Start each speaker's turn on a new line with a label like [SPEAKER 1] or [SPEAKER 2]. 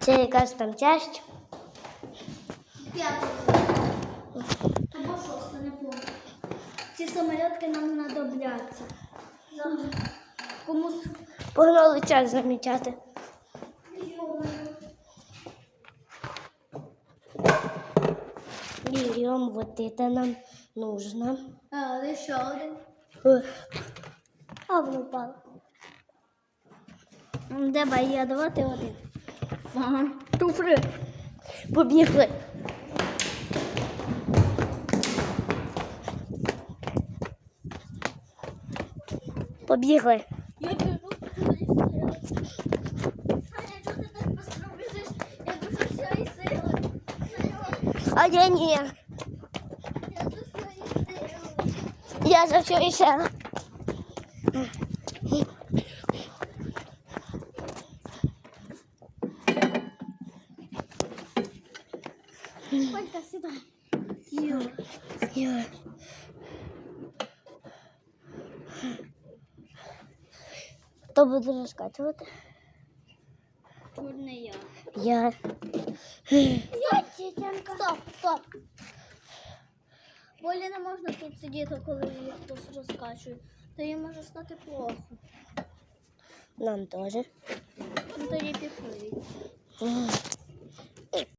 [SPEAKER 1] Це якась там часть.
[SPEAKER 2] П'яте. Або шосте, не помню. Ці самолітки нам знадобляться. Комусь
[SPEAKER 1] Погнали час замічати. Берем вот это нам нужно.
[SPEAKER 2] А, лише один.
[SPEAKER 1] А воно впало.
[SPEAKER 2] Давай я давати один. Ага. Туфри.
[SPEAKER 1] Побігли. Побігли.
[SPEAKER 2] Я біжу.
[SPEAKER 1] А я ні.
[SPEAKER 2] Я
[SPEAKER 1] за все ще.
[SPEAKER 2] Палька, сідай. Йо.
[SPEAKER 1] Я. Хто буде розкачувати?
[SPEAKER 2] Чорний я.
[SPEAKER 1] Я.
[SPEAKER 2] Я тітянка. Стоп, стоп. Болі не можна тут сидіти, коли її хтось розкачує. То їй може стати плохо.
[SPEAKER 1] Нам теж.
[SPEAKER 2] Ну тоді.
[SPEAKER 1] М.